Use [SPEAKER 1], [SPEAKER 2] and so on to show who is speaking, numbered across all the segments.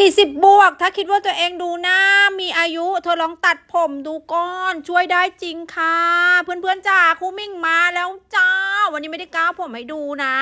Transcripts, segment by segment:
[SPEAKER 1] 40 บวก ถ้าคิดว่าตัวเองดูหน้ามีอายุ เธอลองตัดผมดูก่อน ช่วยได้จริงค่ะ เพื่อนๆจ้าครูมิ่งมาแล้วจ้า วันนี้ไม่ได้ก้าวผมให้ดูนะ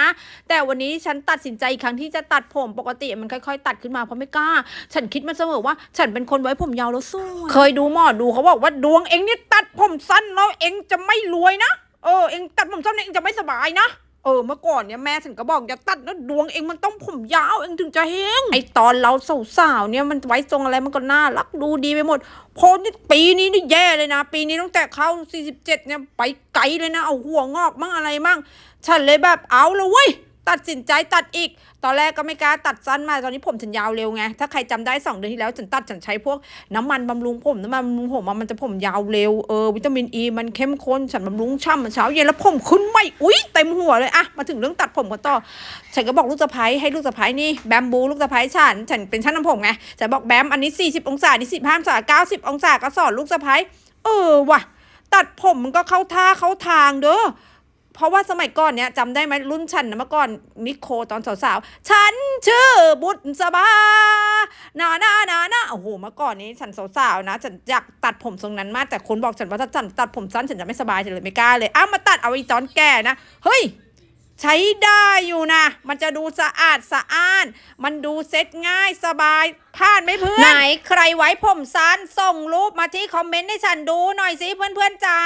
[SPEAKER 1] แต่วันนี้ฉันตัดสินใจอีกครั้งที่จะตัดผมปกติมันค่อยๆ ตัดขึ้นมาเพราะไม่กล้า ฉันคิดมาเสมอว่า ฉันเป็นคนไว้ผมยาวแล้วสวยเคยดูหมอดูเขาบอกว่าดวงเองเนี่ยตัดผมสั้นแล้วเองจะไม่รวยนะเออเองตัดผมสั้นเนี่ยเองจะไม่สบายนะ เออเมื่อก่อนเนี่ยแม่ฉันก็บอกอย่าตัดนะดวงเองมันต้องผมยาวเองถึงจะเฮงไอตอนเราสาวๆเนี่ยมันไว้ทรงอะไรมันก็น่ารักดูดีไปหมดพอนี่ปีนี้นี่แย่เลยนะ ปีนี้ตั้งแต่เข้า 47 เนี่ยไปไกลเลยนะเอาหัวงอกมั่งอะไรมั่งฉันเลยแบบเอาละเว้ย ตัดสินใจตัดอีก ตอนแรกก็ไม่กล้าตัดสั้นมาตอนนี้ผมฉันยาวเร็วไง ถ้าใครจำได้ 2 เดือนที่แล้วฉันตัดฉันใช้พวกน้ำมันบำรุงผมน้ำมันบำรุงผมมันจะผมยาวเร็วเออวิตามินอ e ีมันเข้มข้นฉันบำรุงช่ำเช้าเย็นแล้วผมขึ้นไม่อุ้ยเต็มหัวเลยอะมาถึงเรื่องตัดผมกันต่อฉันก็บอกลูกสะพ้ยให้ลูกสะพ้ยนี่แบมบูลูกสะพ้ยฉันฉันเป็นช่างทำผมไงฉันบอกแบมอันนี้ 40 องศานี่15องศา90 องศาก็สอนลูกสะพ้ยเออว่ะตัดผมมันก็เข้าท่าเข้าทางเด้อ เพราะว่าสมัยก่อนเนี่ยจำได้ไหมรุ่นฉันนะเมื่อก่อนนิโคตอนสาวๆ ฉันชื่อบุตรสบานานานานาโอ้โหเมื่อก่อนนี้ฉันสาวๆนะฉันอยากตัดผมทรงนั้นมากแต่คนบอกฉันว่าถ้าฉันตัดผมสั้นฉันจะไม่สบายฉันเลยไม่กล้าเลยอ้ามาตัดเอาอีตอนแก่นะเฮ้ยใช้ได้อยู่นะ มันจะดูสะอาดสะอ้าน มันดูเซ็ตง่ายสบายผ่านไหมเพื่อน ไหนใครไว้ผมสั้นส่งรูปมาที่คอมเมนต์ให้ฉันดูหน่อยสิเพื่อนๆจ้า